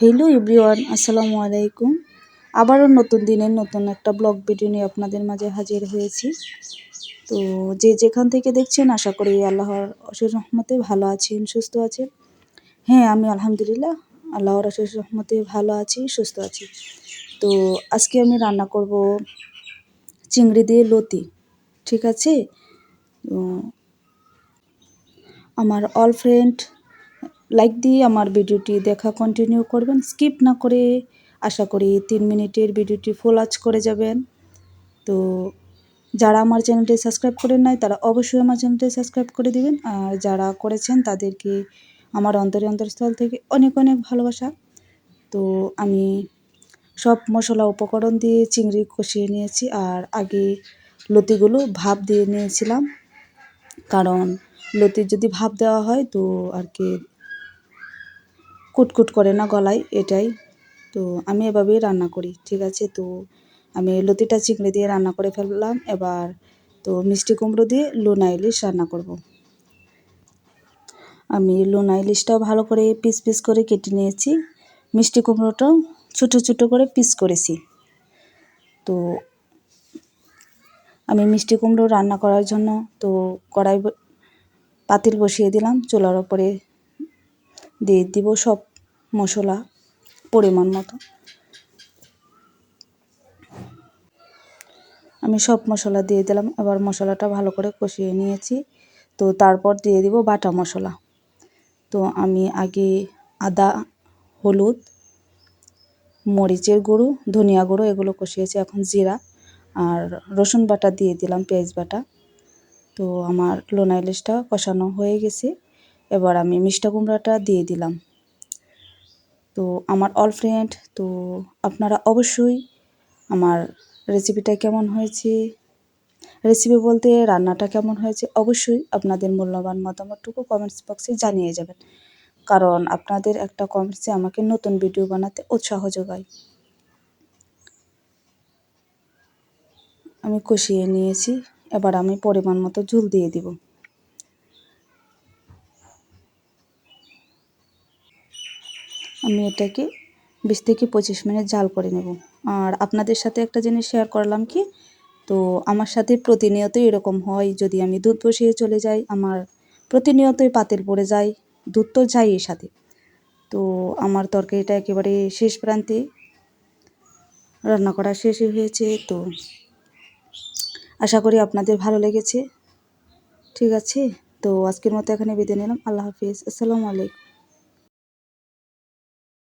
Hello everyone আসসালামু আলাইকুম আবারও নতুন দিনের নতুন একটা ব্লগ ভিডিও নিয়ে আপনাদের মাঝে হাজির হয়েছি। তো যে যেখান থেকে দেখছেন, আশা করি আল্লাহর অশেষ রহমতে ভালো আছেন, সুস্থ আছেন। হ্যাঁ আমি আলহামদুলিল্লাহ আল্লাহর অশেষ রহমতে ভালো আছি, সুস্থ আছি। তো আজকে আমি রান্না করব চিংড়ি দিয়ে লতি, ঠিক আছে? আমার অল ফ্রেন্ড লাইক দিয়ে আমার ভিডিওটি দেখা কন্টিনিউ করবেন। স্কিপ না করে আশা করি তিন মিনিটের ভিডিওটি ফুল আজ করে যাবেন। তো যারা আমার চ্যানেলটি সাবস্ক্রাইব করেন নাই, তারা অবশ্যই আমার চ্যানেলটি সাবস্ক্রাইব করে দিবেন। আর যারা করেছেন, তাদেরকে আমার অন্তরে অন্তরস্থল থেকে অনেক অনেক ভালোবাসা। তো আমি সব মশলা উপকরণ দিয়ে চিংড়ি কষিয়ে নিয়েছি আর আগে লতিগুলো ভাপ দিয়ে নিয়েছিলাম। কারণ লতির যদি ভাপ দেওয়া হয়, তো আর কি কুটকুট করে না গলায়, এটাই। তো আমি এভাবেই রান্না করি, ঠিক আছে? তো আমি লতিটা চিংড়ি দিয়ে রান্না করে ফেললাম, এবার তো মিষ্টি কুমড়ো দিয়ে লোনা ইলিশ রান্না করব। আমি লোনা ইলিশটাও ভালো করে পিস পিস করে কেটে নিয়েছি, মিষ্টি কুমড়োটাও ছোটো ছোটো করে পিস করেছি। তো আমি মিষ্টি কুমড়ো রান্না করার জন্য তো কড়াই পাতিল বসিয়ে দিলাম, চুলার ওপরে দিয়ে দিব সব মশলা পরিমাণ মতো। আমি সব মশলা দিয়ে দিলাম, এবার মশলাটা ভালো করে কষিয়ে নিয়েছি। তো তারপর দিয়ে দিব বাটা মশলা। তো আমি আগে আদা, হলুদ, মরিচের গুঁড়ো, ধনিয়া গুঁড়ো এগুলো কষিয়েছি, এখন জিরা আর রসুন বাটা দিয়ে দিলাম পেঁয়াজ বাটা। তো আমার লোনা ইলিশটা কষানো হয়ে গেছে। এবার আমি মিষ্টা কুমড়াটা দিয়ে দিলাম। তো আমার অল ফ্রেন্ড তো আপনারা অবশ্যই আমার রেসিপিটা কেমন হয়েছে রেসিপি বলতে রান্নাটা কেমন হয়েছে, অবশ্যই আপনাদের মূল্যবান মতামতটুকু কমেন্টস বক্সে জানিয়ে যাবেন। কারণ আপনাদের একটা কমেন্টসে আমাকে নতুন ভিডিও বানাতে উৎসাহ যোগায়। আমি কষিয়ে নিয়েছি, এবার আমি পরিমাণ মতো ঝুল দিয়ে দিব। আমি এটাকে বিশ থেকে পঁচিশ মিনিট জাল করে নেব। আর আপনাদের সাথে একটা জিনিস শেয়ার করলাম কি? তো আমার সাথে প্রতিনিয়তই এরকম হয়, যদি আমি দুধ বসিয়ে চলে যাই, আমার প্রতিনিয়তই পাতিল পড়ে যায়, দুধ তো যাই এর সাথে। তো আমার তরকারিটা একেবারে শেষ প্রান্তে রান্না করা শেষ হয়েছে, তো আশা করি আপনাদের ভালো লেগেছে। ঠিক আছে? তো আজকের মতো এখানে বিদায় নিলাম। আল্লাহ হাফিজ। আসসালামু আলাইকুম।